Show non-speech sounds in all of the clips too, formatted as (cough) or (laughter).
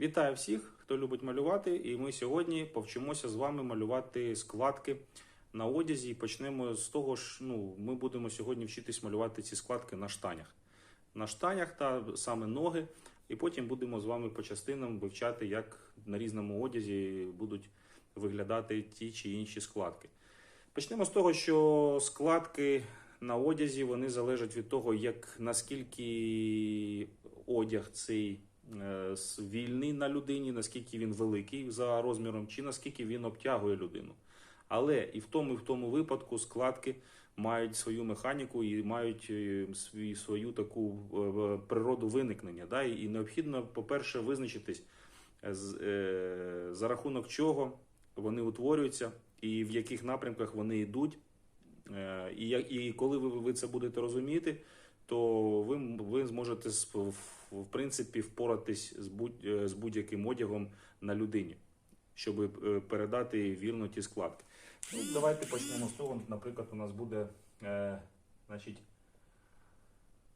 Вітаю всіх, хто любить малювати, і ми сьогодні повчимося з вами малювати складки на одязі. І почнемо з того, ж ну, ми будемо сьогодні вчитись малювати ці складки на штанях. На штанях та саме ноги, і потім будемо з вами по частинам вивчати, як на різному одязі будуть виглядати ті чи інші складки. Почнемо з того, що складки на одязі вони залежать від того, як наскільки одяг цей вільний на людині, наскільки він великий за розміром, чи наскільки він обтягує людину. Але і в тому, і в тому випадку складки мають свою механіку і мають е, свій, свою таку е, природу виникнення. Да? І необхідно, по-перше, визначитись, е, е, за рахунок чого вони утворюються і в яких напрямках вони йдуть. Е, І, коли ви це будете розуміти, то ви, ви зможете в, принципі впоратись з, будь, е, з будь-яким одягом на людині, щоб е, передати вірно ті складки. Ну, давайте почнемо з того. Наприклад, у нас буде е, значить,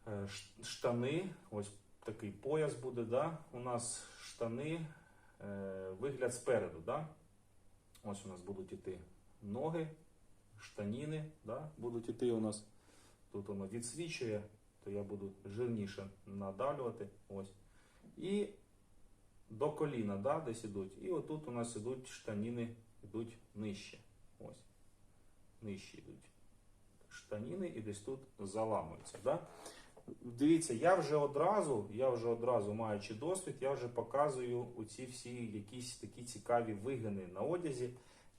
е, штани. Ось такий пояс буде. Да? У нас штани, е, вигляд спереду. Да? Ось у нас будуть іти ноги, штаніни, да? будуть іти у нас. Тут воно відсвічує, то я буду жирніше надалювати. Ось. І до коліна, да, десь ідуть. І отут у нас ідуть штаніни, йдуть нижче. Ось. Нижче йдуть. Штаніни і десь тут заламуються. Да? Дивіться, я вже одразу, я вже одразу маючи досвід, я вже показую оці всі якісь такі цікаві вигини на одязі.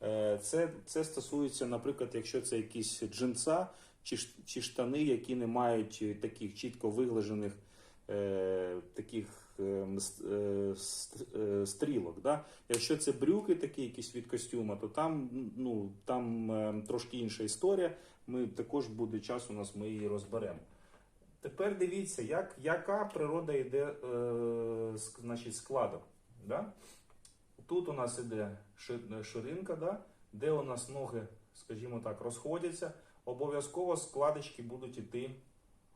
Е, Це, це стосується, наприклад, якщо це якісь джинса чи, чи штани, які не мають е, таких чітко виглажених е, таких е, е, стрілок. Да? Якщо це брюки такі якісь від костюма, то там, ну, там е, трошки інша історія. Ми також буде час, у нас ми її розберемо. Тепер дивіться, як, яка природа йде е, значить, складок. Да? Тут у нас іде ширинка, да? де у нас ноги, скажімо так, розходяться. Обов'язково складочки будуть іти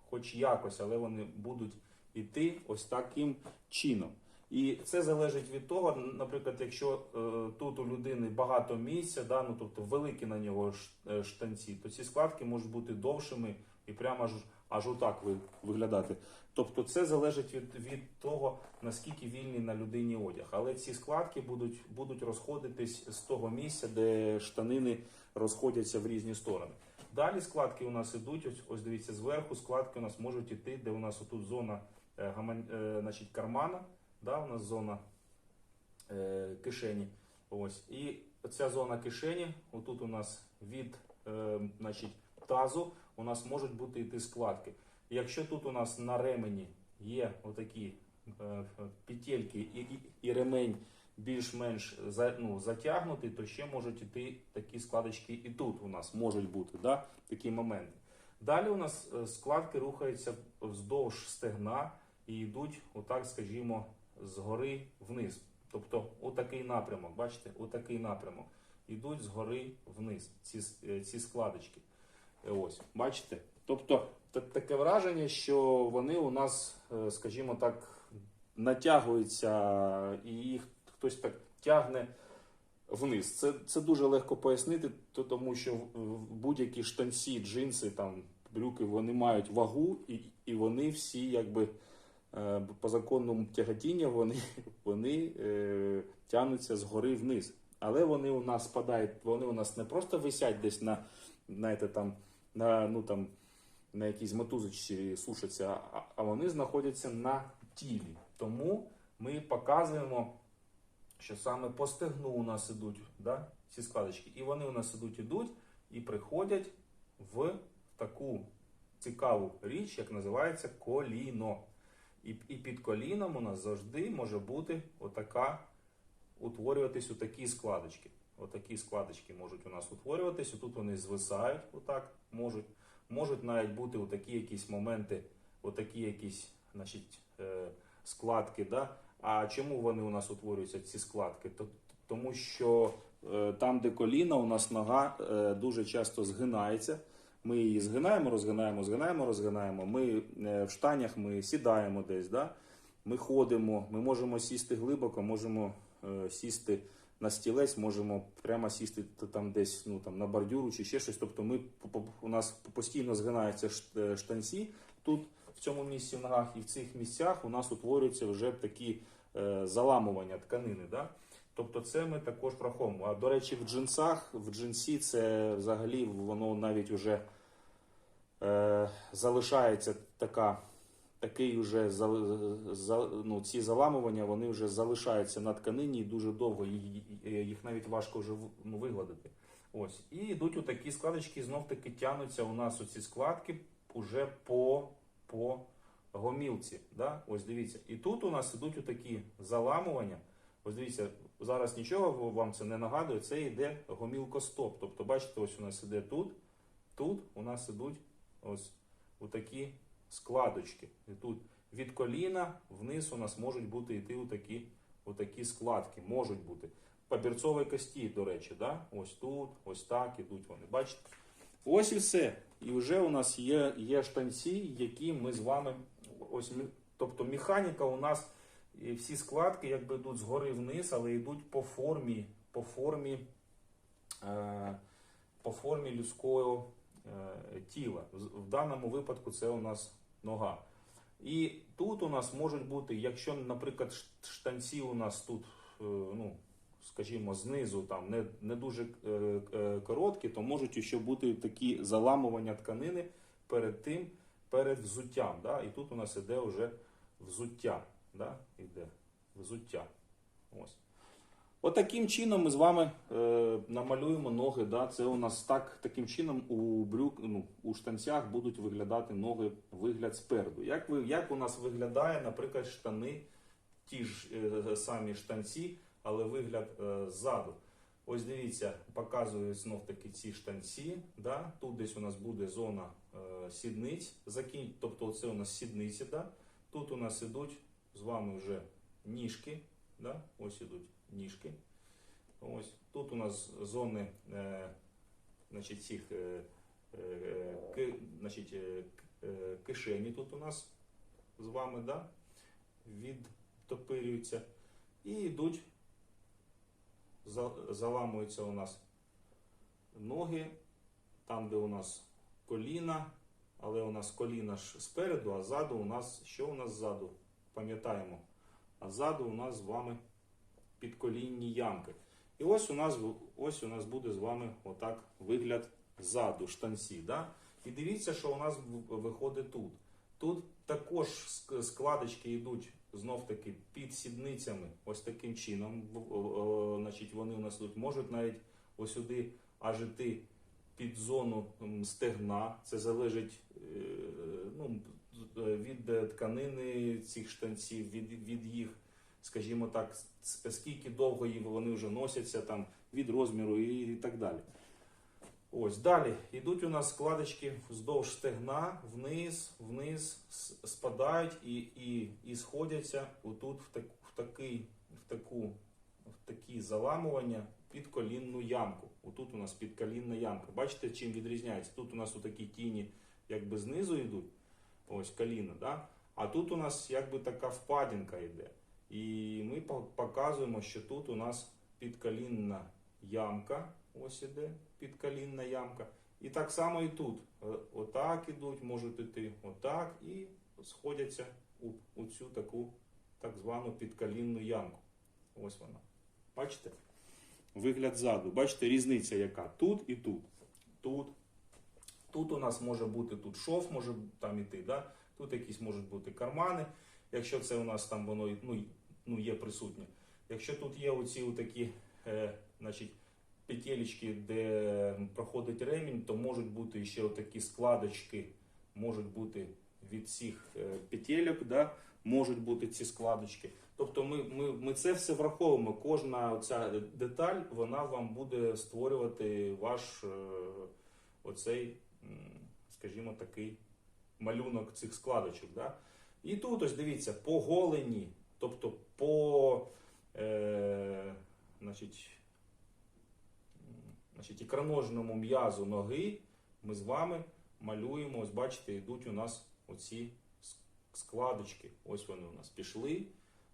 хоч якось, але вони будуть іти ось таким чином. І це залежить від того, наприклад, якщо е, тут у людини багато місця, да, ну, тобто великі на нього е, штанці, то ці складки можуть бути довшими і прямо аж, аж отак виглядати. Тобто це залежить від, від того, наскільки вільний на людині одяг. Але ці складки будуть, будуть розходитись з того місця, де штанини розходяться в різні сторони. Далі складки у нас ідуть, ось, ось дивіться, зверху складки у нас можуть іти, де у нас отут зона е, е, значить, кармана, да, у нас зона е, кишені. Ось. І ця зона кишені, отут у нас від е, значить, тазу, у нас можуть бути йти складки. Якщо тут у нас на ремені є отакі е, петельки і, і, і ремень більш-менш за, ну, затягнутий, то ще можуть іти такі складочки і тут у нас можуть бути да, такі моменти. Далі у нас е, складки рухаються вздовж стегна і йдуть, отак, скажімо, згори вниз. Тобто отакий напрямок, бачите, отакий напрямок. Йдуть згори вниз ці, е, ці складочки. Е, Ось, бачите? Тобто таке враження, що вони у нас, е, скажімо так, натягуються і їх хтось так тягне вниз. Це, це дуже легко пояснити, тому що будь-які штанці, джинси, там, брюки, вони мають вагу, і, і вони всі якби е, по законному тяготіння вони, (laughs) вони е, тягнуться згори вниз. Але вони у нас спадають, вони у нас не просто висять десь на, знаєте, там, на, ну, там, на якійсь мотузочці сушаться, а, вони знаходяться на тілі. Тому ми показуємо, що саме по стегну у нас ідуть да, ці складочки. І вони у нас ідуть, ідуть і приходять в таку цікаву річ, як називається коліно. І, і під коліном у нас завжди може бути отака, утворюватись отакі складочки. Отакі складочки можуть у нас утворюватись, отут вони звисають, отак можуть. Можуть навіть бути отакі якісь моменти, отакі якісь значить, е, складки. Да? А чому вони у нас утворюються, ці складки? То- Тому що е, там, де коліна, у нас нога е, дуже часто згинається. Ми її згинаємо, розгинаємо, згинаємо, розгинаємо. Ми в штанях ми сідаємо десь. Да? ми ходимо, ми можемо сісти глибоко, можемо сісти на стілець, можемо прямо сісти там десь ну, там, на бордюру чи ще щось. Тобто ми, у нас постійно згинаються е, штанці тут, в цьому місці в ногах, і в цих місцях у нас утворюються вже такі е, заламування тканини. Да? Тобто це ми також враховуємо. А до речі, в джинсах, в джинсі це взагалі воно навіть вже е, залишається така, такий уже ну, ці заламування вони вже залишаються на тканині і дуже довго. Їх навіть важко вже ну, вигладити. Ось. І йдуть у такі складочки, знов таки тянуться у нас оці складки уже по, по гомілці. Да? Ось дивіться. І тут у нас ідуть такі заламування. Ось дивіться, зараз нічого вам це не нагадує, це йде гомілкостоп. Тобто, бачите, ось у нас іде тут, тут у нас ідуть ось такі складочки. І тут від коліна вниз у нас можуть бути йти отакі, отакі складки. Можуть бути. По берцовій кості, до речі, да? ось тут, ось так ідуть вони. Бачите? Ось і все. І вже у нас є, є штанці, які ми з вами. Ось, тобто механіка у нас і всі складки якби йдуть згори вниз, але йдуть по формі, по формі, е, по формі людського е, тіла. В- В даному випадку це у нас нога. І тут у нас можуть бути, якщо, наприклад, штанці у нас тут, е, ну, скажімо, знизу там не, не дуже е, е, короткі, то можуть ще бути такі заламування тканини перед тим, перед взуттям. Да? І тут у нас іде вже взуття. Да? Іде взуття. Ось. Отаким чином ми з вами е, намалюємо ноги. Да? Це у нас так, таким чином у брюк, ну, у штанцях будуть виглядати ноги вигляд спереду. Як, ви, як у нас виглядає, наприклад, штани, ті ж е, самі штанці, але вигляд е, ззаду. Ось дивіться, показую знов таки ці штанці. Да? Тут десь у нас буде зона е, сідниць, закінь, тобто це у нас сідниці. Да? Тут у нас ідуть з вами вже ніжки. Да? Ось ідуть ніжки. Ось. Тут у нас зони е, значить, цих, е, е, значить, е, е, кишені тут у нас з вами да? відтопирюються. І йдуть, за- заламуються у нас ноги, там, де у нас коліна, але у нас коліна ж спереду, а ззаду у нас що у нас ззаду? Пам'ятаємо. А ззаду у нас з вами підколінні ямки. І ось у нас, ось у нас буде з вами отак вигляд ззаду, штанці. Да? І дивіться, що у нас виходить тут. Тут також складочки йдуть знов таки під сідницями, ось таким чином. Значить, вони у нас тут можуть навіть ось сюди аж іти під зону стегна. Це залежить е, ну, е, від е, тканини цих штанців, від, від їх, скажімо так, скільки довго вони вже носяться, там, від розміру і, так далі. Ось далі йдуть у нас складочки вздовж стегна, вниз, вниз, спадають і, і, і сходяться отут в, так, в, такий, в, таку, в такі заламування під колінну ямку. Отут у нас підколінна ямка. Бачите, чим відрізняється? Тут у нас такі тіні якби знизу йдуть, ось коліна, да? а тут у нас якби така впадінка йде. І ми показуємо, що тут у нас підколінна ямка, ось іде підколінна ямка. І так само і тут. Е, Отак ідуть, можуть іти отак і сходяться у, у цю таку так звану підколінну ямку. Ось вона. Бачите? Вигляд ззаду. Бачите, різниця яка? Тут і тут. Тут. Тут у нас може бути тут шов, може там іти, да? тут якісь можуть бути кармани, якщо це у нас там воно ну, ну, є присутнє. Якщо тут є оці такі е, петелечки, де проходить ремінь, то можуть бути ще такі складочки, можуть бути від цих е, петельок, да? можуть бути ці складочки. Тобто ми, ми, ми це все враховуємо. Кожна ця деталь вона вам буде створювати ваш е, оцей, скажімо, такий малюнок цих складочок. Да? І тут ось дивіться, по голені, тобто по е, значить, значить, ікроножному м'язу ноги ми з вами малюємо, ось бачите, йдуть у нас оці складочки. Ось вони у нас пішли.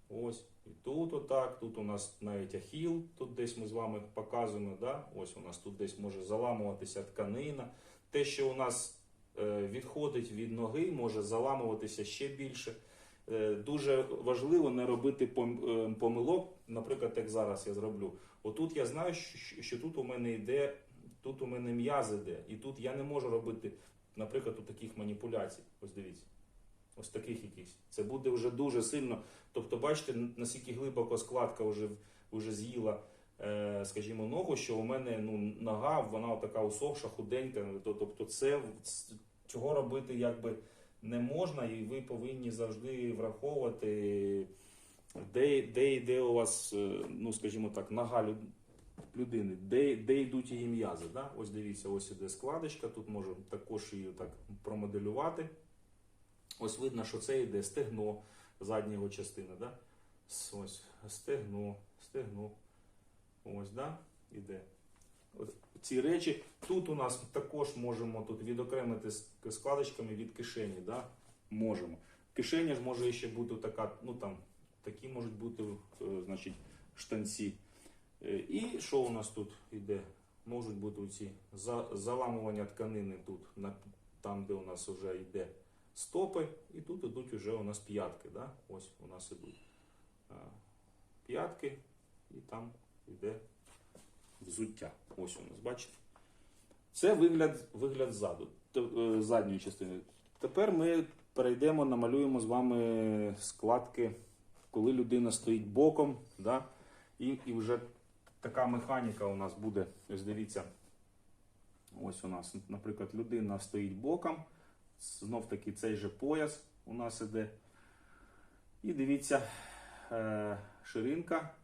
Ось. І тут отак, тут у нас навіть ахіл, тут десь ми з вами показуємо. Да? Ось у нас тут десь може заламуватися тканина. Те, що у нас е, відходить від ноги, може заламуватися ще більше. Е, Дуже важливо не робити е, помилок, наприклад, як зараз я зроблю. Отут я знаю, що, тут у мене йде, тут у мене м'яз іде, і тут я не можу робити, наприклад, у таких маніпуляцій. Ось дивіться. Ось таких якихось. Це буде вже дуже сильно. Тобто, бачите, наскільки глибоко складка вже, вже з'їла, е, скажімо, ногу, що у мене ну, нога, вона така усохша, худенька. То- Тобто, це цього робити якби не можна, і ви повинні завжди враховувати, де, де йде у вас, е, ну скажімо так, нога людини, де, де йдуть її м'язи. Да? Ось дивіться, ось іде складочка, тут можемо також її так промоделювати. Ось видно, що це йде стегно, задня його частина. Да? Ось стегно, стегно. Ось, да? іде. От ці речі. Тут у нас також можемо тут відокремити складочками від кишені. Да? Можемо. Кишеня ж може ще бути така, ну там, такі можуть бути е, значить, штанці. Е, І що у нас тут йде? Можуть бути ці заламування тканини тут, там, де у нас вже йде стопи, і тут ідуть вже у нас п'ятки. Да? Ось у нас ідуть е, п'ятки, і там йде взуття. Ось у нас, бачите? Це вигляд, вигляд ззаду, е, задньої частини. Тепер ми перейдемо, намалюємо з вами складки, коли людина стоїть боком, да? і, і вже така механіка у нас буде. Ось дивіться, ось у нас, наприклад, людина стоїть боком, знов таки цей же пояс у нас іде. І дивіться, е, ширинка.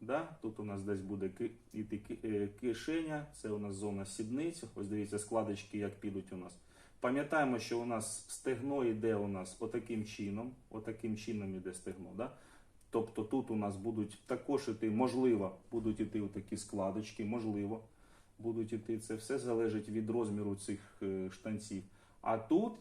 Да? Тут у нас десь буде іти е, кишеня, це у нас зона сідниць. Ось дивіться, складочки як підуть у нас. Пам'ятаємо, що у нас стегно йде у нас отаким чином. Отаким чином іде стегно. Да? Тобто тут у нас будуть також іти, можливо, будуть іти такі складочки, можливо, будуть іти. Це все залежить від розміру цих е, штанців. А тут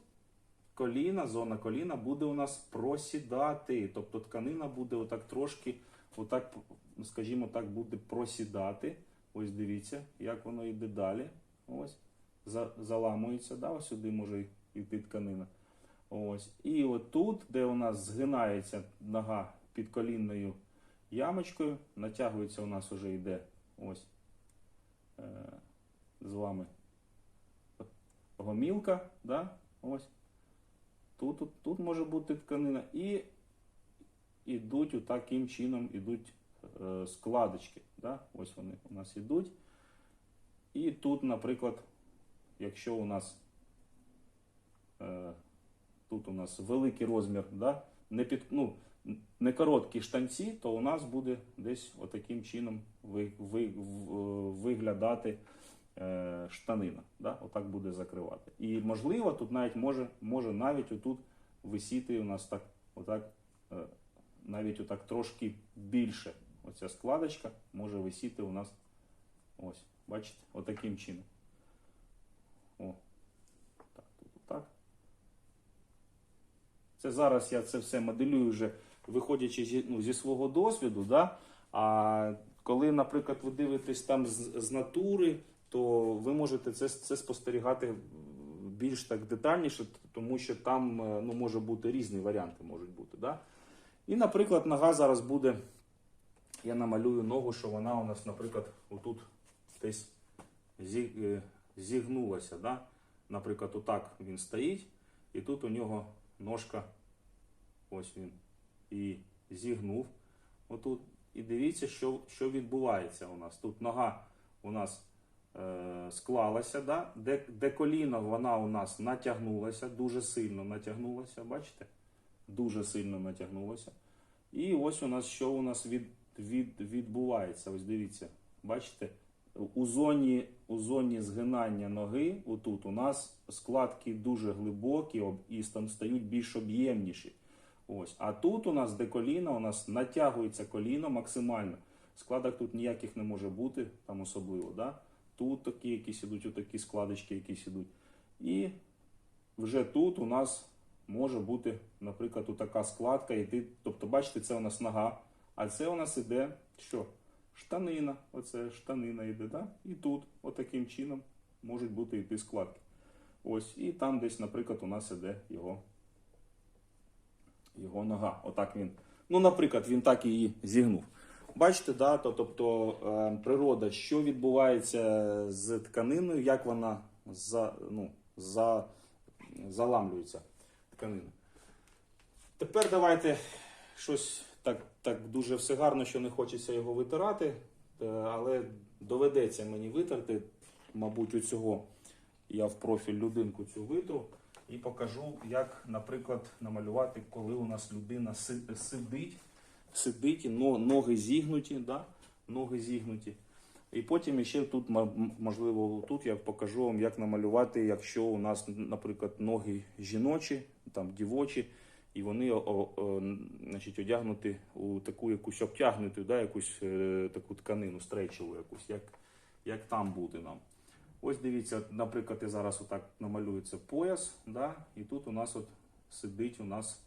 коліна, зона коліна буде у нас просідати. Тобто тканина буде отак трошки, отак, скажімо так, буде просідати. Ось дивіться, як воно йде далі. Ось. За, заламується, да, ось сюди може йти тканина. Ось. І отут, де у нас згинається нога під колінною ямочкою, натягується у нас вже йде ось е, з вами гомілка, да? ось. Тут, тут, тут може бути тканина. І ідуть таким чином ідуть е, складочки. Да? Ось вони у нас ідуть. І тут, наприклад, якщо у нас е, тут у нас великий розмір, да? не, під, ну, не короткі штанці, то у нас буде десь отаким чином ви, ви, в- виглядати е, штанина. Да? Отак буде закривати. І можливо, тут навіть може, може навіть отут висіти у нас так, отак, е, навіть отак трошки більше. Оця складочка може висіти у нас ось, бачите, отаким чином. О, так, тут отак. Це зараз я це все моделюю вже виходячи зі, ну, зі свого досвіду. Да? А коли, наприклад, ви дивитесь там з, з натури, то ви можете це, це спостерігати більш так детальніше, тому що там е, ну, може бути різні варіанти можуть бути. Да? І, наприклад, нога зараз буде. Я намалюю ногу, що вона у нас, наприклад, отут десь е, зігнулася. Да? Наприклад, отак він стоїть, і тут у нього ножка, ось він, і зігнув. Отут. І дивіться, що, що відбувається у нас. Тут нога у нас склалася, да? де, де коліно вона у нас натягнулася, дуже сильно натягнулася, бачите? Дуже сильно натягнулася. І ось у нас що у нас від, від, відбувається. Ось дивіться, бачите? У зоні, у зоні згинання ноги, отут у нас складки дуже глибокі і стають більш об'ємніші. Ось. А тут у нас, де коліно, у нас натягується коліно максимально. Складок тут ніяких не може бути, там особливо. Да? Тут такі якісь ідуть, отакі складочки якісь ідуть. І вже тут у нас може бути, наприклад, така складка, і тобто, бачите, це у нас нога, а це у нас іде що? Штанина. Оце штанина йде, да? І тут, отаким чином, можуть бути йти складки. Ось, і там десь, наприклад, у нас іде його, його нога. Отак він. Ну, наприклад, він так її зігнув. Бачите, да, то, тобто е, природа, що відбувається з тканиною, як вона за, ну, за, заламлюється тканина. Тепер давайте щось так, так дуже все гарно, що не хочеться його витирати, е, але доведеться мені витерти, мабуть, у цього я в профіль людинку цю витру і покажу, як, наприклад, намалювати, коли у нас людина сидить, сидить, і ноги зігнуті, да? ноги зігнуті. І потім ще тут, можливо, тут я покажу вам, як намалювати, якщо у нас, наприклад, ноги жіночі, там дівочі, і вони о, о, значить, одягнуті у таку якусь обтягнуту, да, якусь е, таку тканину, стрейчеву якусь, як, як там бути нам. Ось дивіться, наприклад, я зараз отак намалюю це пояс, да, і тут у нас от сидить у нас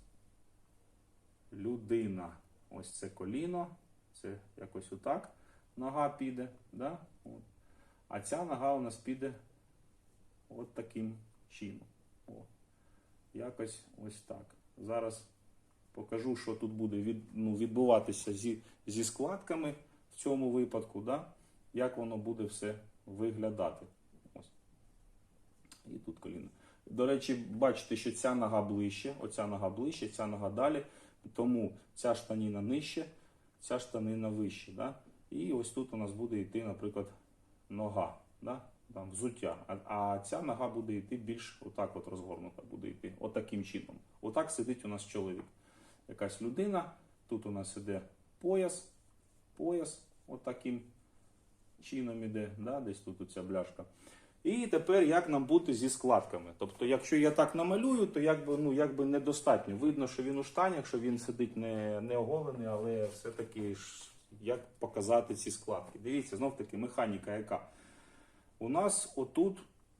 людина. Ось це коліно, це якось отак нога піде. Да? От. А ця нога у нас піде от таким чином. О. Якось ось так. Зараз покажу, що тут буде від, ну, відбуватися зі, зі складками в цьому випадку, да? як воно буде все виглядати. Ось. І тут коліно. До речі, бачите, що ця нога ближче, оця нога ближче, ця нога далі. Тому ця штаніна нижче, ця штанина вище. Да? І ось тут у нас буде йти, наприклад, нога, да? там, взуття. А, а ця нога буде йти більш отак от розгорнута, буде йти отаким чином. Отак сидить у нас чоловік. Якась людина, тут у нас іде пояс, пояс, отаким чином іде, да? десь тут оця бляшка. І тепер як нам бути зі складками? Тобто, якщо я так намалюю, то якби, ну, якби недостатньо. Видно, що він у штанях, що він сидить не, не оголений, але все-таки як показати ці складки. Дивіться, знов таки механіка яка. У нас отут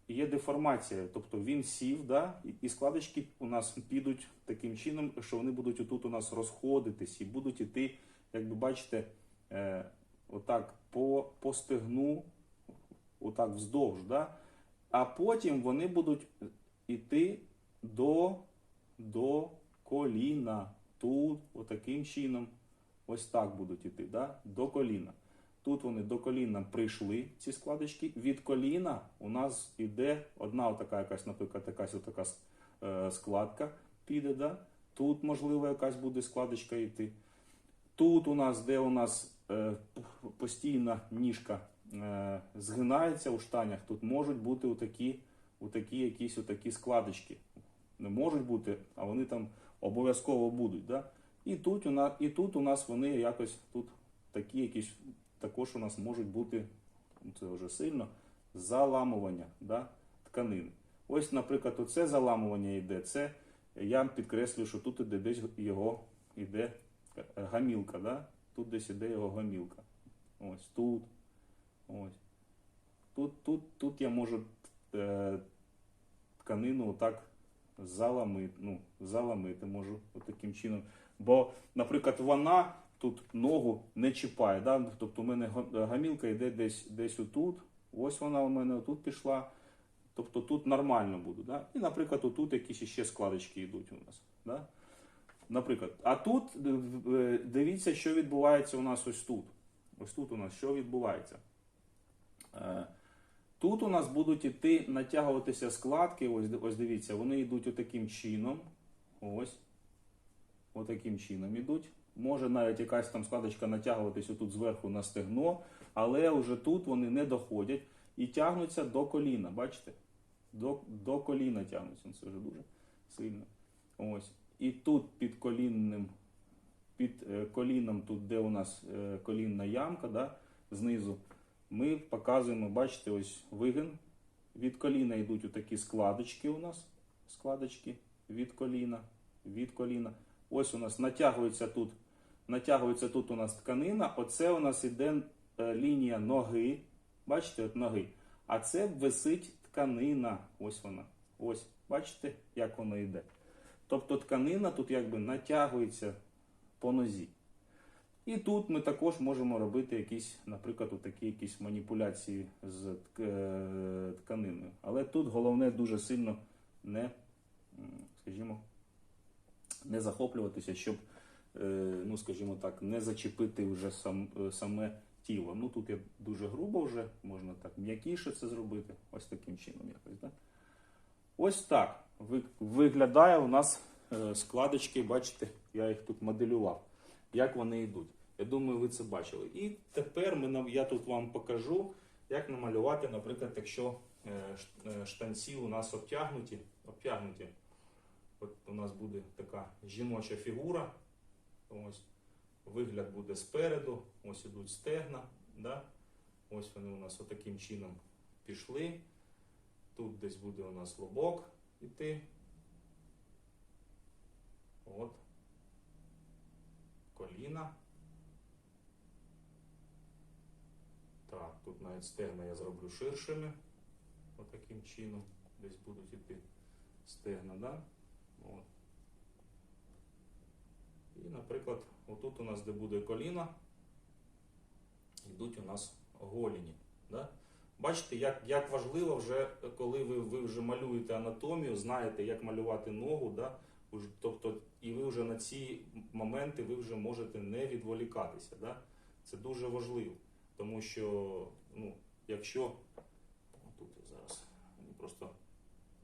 є деформація, тобто він сів, да, і складочки у нас підуть таким чином, що вони будуть отут у нас розходитись і будуть іти, як ви бачите, е, отак по, по стегну, отак вздовж, да? а потім вони будуть іти до, до коліна. Тут, отаким чином, ось так будуть іти, да? до коліна. Тут вони до коліна прийшли, ці складочки. Від коліна у нас іде одна отака якась, наприклад, якась отака е, складка піде. Да? Тут, можливо, якась буде складочка йти. Тут у нас, де у нас е, постійна ніжка е, згинається у штанях, тут можуть бути отакі, отакі якісь отакі складочки. Не можуть бути, а вони там обов'язково будуть. Да? І, тут у нас, і тут у нас вони якось тут такі якісь також у нас можуть бути, це вже сильно, заламування да, тканин. Ось, наприклад, оце заламування йде, це я підкреслюю, що тут іде десь його іде гамілка, да? тут десь іде його гамілка. Ось тут. Ось. Тут, тут, тут я можу е, тканину отак заламити, ну, заламити можу таким чином. Бо, наприклад, вона тут ногу не чіпає. Да? Тобто у мене гамілка йде десь, десь отут. Ось вона у мене отут пішла. Тобто тут нормально буде. Да? І, наприклад, отут якісь ще складочки йдуть у нас. Да? Наприклад, а тут е, дивіться, що відбувається у нас ось тут. Ось тут у нас що відбувається. Е, Тут у нас будуть іти натягуватися складки. Ось, ось дивіться, вони йдуть отаким чином. Ось. Отаким чином ідуть. Може навіть якась там складочка натягуватися тут зверху на стегно, але вже тут вони не доходять і тягнуться до коліна. Бачите? До, до коліна тягнуться. Це вже дуже сильно. Ось. І тут під колінним, під е, коліном, тут де у нас е, колінна ямка, да, знизу, ми показуємо, бачите, ось вигин. Від коліна йдуть отакі складочки у нас. Складочки від коліна, від коліна. Ось у нас натягується тут, натягується тут у нас тканина. Оце у нас іде е, лінія ноги. Бачите, от ноги. А це висить тканина. Ось вона. Ось. Бачите, як воно йде. Тобто тканина тут якби натягується по нозі. І тут ми також можемо робити якісь, наприклад, такі якісь маніпуляції з е, тканиною. Але тут головне дуже сильно не, скажімо, не захоплюватися, щоб, е, ну, скажімо так, не зачепити вже сам, е, саме тіло. Ну тут я дуже грубо вже, можна так м'якіше це зробити. Ось таким чином якось. Да? Ось так виглядає у нас складочки, бачите, я їх тут моделював, як вони йдуть. Я думаю, ви це бачили. І тепер ми, я тут вам покажу, як намалювати, наприклад, якщо е, е, штанці у нас обтягнуті, обтягнуті. От у нас буде така жіноча фігура. Ось. Вигляд буде спереду, ось ідуть стегна. Да? Ось вони у нас отаким чином пішли. Тут десь буде у нас лобок іти. От. Коліна. Так, тут навіть стегна я зроблю ширшими. Отаким чином. Десь будуть іти стегна, да? От. І, наприклад, отут у нас, де буде коліна, йдуть у нас голіні. Да? Бачите, як, як важливо вже, коли ви, ви вже малюєте анатомію, знаєте, як малювати ногу, да? Тобто, і ви вже на ці моменти ви вже можете не відволікатися. Да? Це дуже важливо, тому що, ну, якщо тут зараз мені просто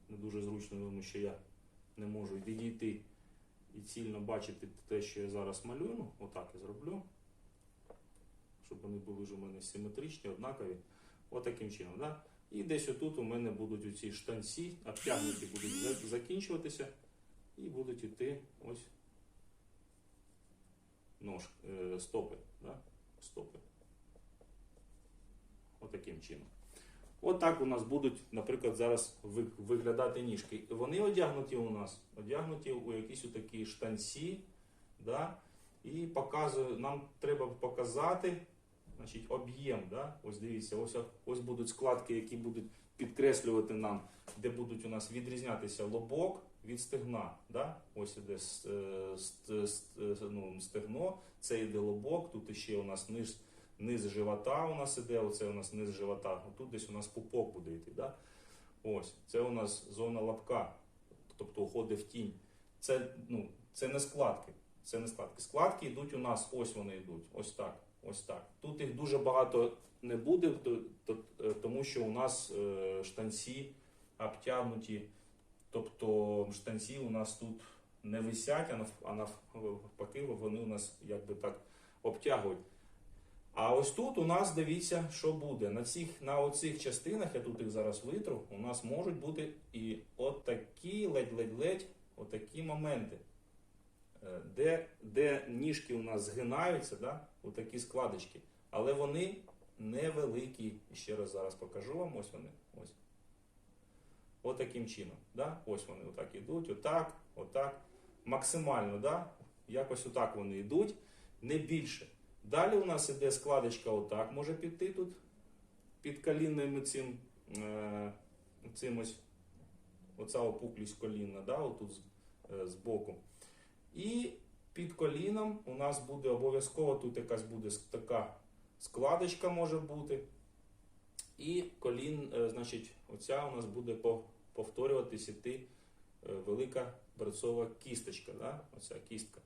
не дуже зручно, тому що я не можу відійти і цільно бачити те, що я зараз малюю. Ну, отак я зроблю, щоб вони були вже у мене симетричні, однакові. Отаким чином. Да? І десь отут у мене будуть оці штанці, обтягнуті будуть закінчуватися і будуть іти ось нож, е, стопи. Да? стопи. Отаким чином. Отак у нас будуть, наприклад, зараз виглядати ніжки. Вони одягнуті у нас, одягнуті у якісь такі штанці. Да? І показую, нам треба показати значить, об'єм. Да? Ось дивіться, ось, ось будуть складки, які будуть підкреслювати нам, де будуть у нас відрізнятися лобок від стегна. Да? Ось іде е, ст- е, ну, стегно, це йде лобок, тут ще у нас низ, низ живота у нас іде, оце у нас низ живота, тут десь у нас пупок буде йти. Да? Ось, це у нас зона лобка, тобто уходить в тінь. Це, ну, це не складки. Це не складки. Складки йдуть у нас, ось вони йдуть, ось так. Ось так. Тут їх дуже багато не буде, е, тому що у нас е, штанці обтягнуті. Тобто штанці у нас тут не висять, а навпаки вони у нас якби так обтягують. А ось тут у нас дивіться, що буде. На цих, на оцих частинах, я тут їх зараз витру, у нас можуть бути і отакі ледь-ледь-ледь, отакі моменти. Е, Де, де ніжки у нас згинаються, да? отакі складочки. Але вони невеликі. І ще раз зараз покажу вам. Ось вони. Ось. Отаким чином. Да? Ось вони отак йдуть, отак, отак. Максимально, да? якось отак вони йдуть, не більше. Далі у нас іде складочка отак, може піти тут під колінним цим, е, цим ось, оця опуклість колінна, да? отут з, е, збоку. І під коліном у нас буде обов'язково тут якась буде така складочка може бути. І колін, е, значить, оця у нас буде по- повторюватись іти е, велика берцова кісточка. Да? Оця кістка.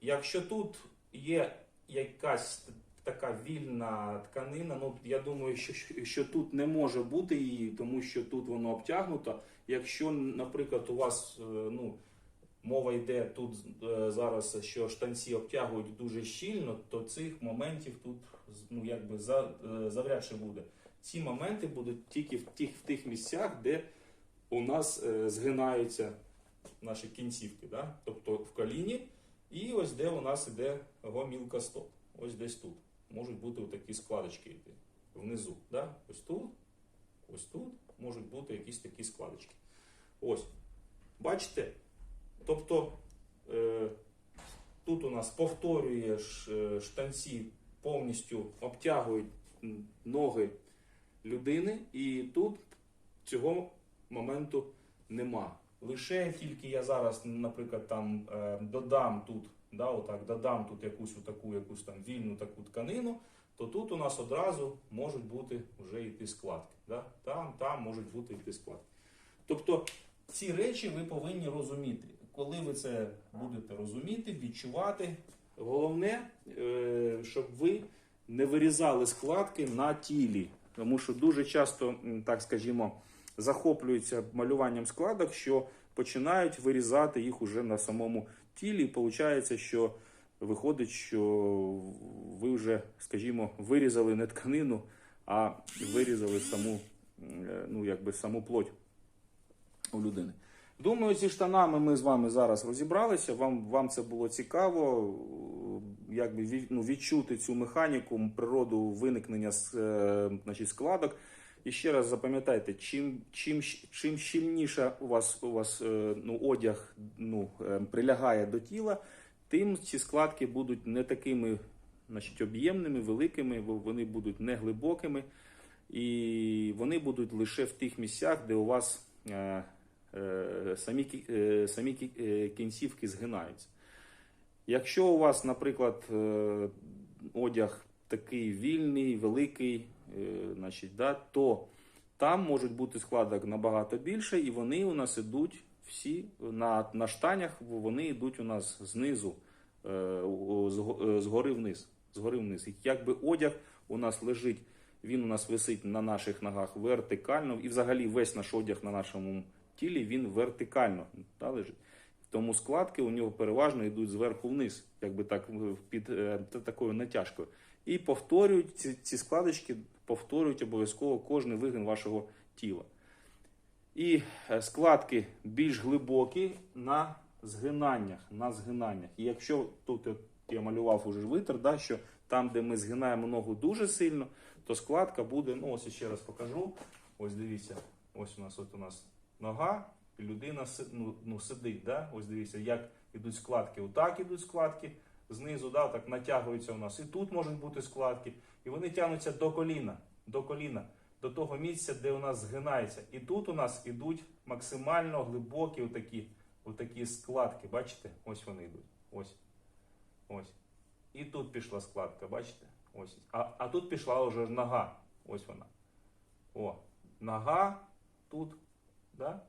Якщо тут є якась така вільна тканина, ну я думаю, що, що- що тут не може бути її, тому що тут воно обтягнуто. Якщо, наприклад, у вас е, ну, мова йде тут е, зараз, що штанці обтягують дуже щільно, то цих моментів тут ну, якби за, е, завряд чи буде. Ці моменти будуть тільки в тих, в тих місцях, де у нас е, згинаються наші кінцівки, да? тобто в коліні, і ось де у нас іде гомілка стоп. Ось десь тут. Можуть бути такі складочки йти внизу. Да? Ось тут, ось тут можуть бути якісь такі складочки. Ось. Бачите? Тобто е, тут у нас повторює е, штанці, повністю обтягують ноги людини, і тут цього моменту нема. Лише тільки я зараз, наприклад, там е, додам тут, да, отак, додам тут якусь таку, якусь там вільну таку тканину, то тут у нас одразу можуть бути вже йти складки. Да? Там, там можуть бути йти складки. Тобто ці речі ви повинні розуміти. Коли ви це будете розуміти, відчувати, головне, е, щоб ви не вирізали складки на тілі. Тому що дуже часто, так скажімо, захоплюються малюванням складок, що починають вирізати їх уже на самому тілі. І виходить, що виходить, що ви вже, скажімо, вирізали не тканину, а вирізали саму, е, ну, якби саму плоть у людини. Думаю, зі штанами ми з вами зараз розібралися. Вам, вам це було цікаво, якби ну, відчути цю механіку, природу виникнення е, значить, складок. І ще раз запам'ятайте, чим, чим, чим щільніше у вас, у вас е, ну, одяг ну, е, прилягає до тіла, тим ці складки будуть не такими значить, об'ємними, великими, вони будуть не глибокими. І вони будуть лише в тих місцях, де у вас самі, е, самі е, кінцівки згинаються. Якщо у вас, наприклад, е, одяг такий вільний, великий, е, значить, да, то там можуть бути складок набагато більше, і вони у нас ідуть всі на, на штанях, вони йдуть у нас знизу, е, е, згори вниз. Згори вниз. Якби одяг у нас лежить, він у нас висить на наших ногах вертикально, і взагалі весь наш одяг на нашому тілі він вертикально да, лежить. Тому складки у нього переважно йдуть зверху вниз, якби так е, під е, такою натяжкою. І повторюють ці, ці складочки, повторюють обов'язково кожний вигин вашого тіла. І е, складки більш глибокі на згинаннях. На згинаннях. І якщо тут я малював уже витер, да, що там, де ми згинаємо ногу дуже сильно, то складка буде, ну ось ще раз покажу. Ось дивіться, ось у нас от у нас нога, і людина ну, ну, сидить. Да? Ось дивіться, як ідуть складки. Отак ідуть складки знизу, да, так натягуються у нас. І тут можуть бути складки. І вони тягнуться до коліна, до коліна, до того місця, де у нас згинається. І тут у нас ідуть максимально глибокі отакі, отакі складки. Бачите? Ось вони йдуть. Ось. Ось. І тут пішла складка, бачите? Ось. А, а тут пішла вже нога. Ось вона. О, нога тут. Да?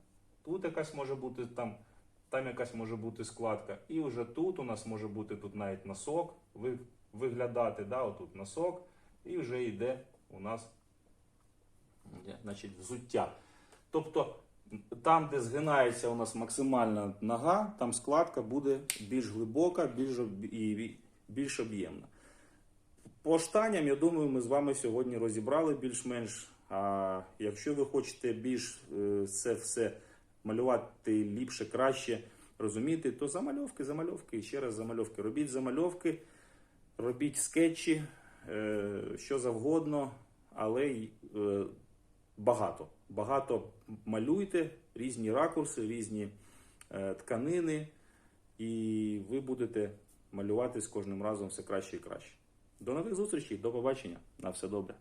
Тут якась може бути там, там якась може бути складка. І вже тут у нас може бути тут навіть носок, ви, виглядати, да, отут носок, і вже йде у нас значить, взуття. Тобто там, де згинається у нас максимальна нога, там складка буде більш глибока, більш, і більш об'ємна. По штаням, я думаю, ми з вами сьогодні розібрали більш-менш. А якщо ви хочете більш е, це все малювати ліпше, краще розуміти, то замальовки, замальовки, і ще раз замальовки. Робіть замальовки, робіть скетчі, е, що завгодно, але е, багато. Багато малюйте, різні ракурси, різні тканини, і ви будете малювати з кожним разом все краще і краще. До нових зустрічей, до побачення. На все добре.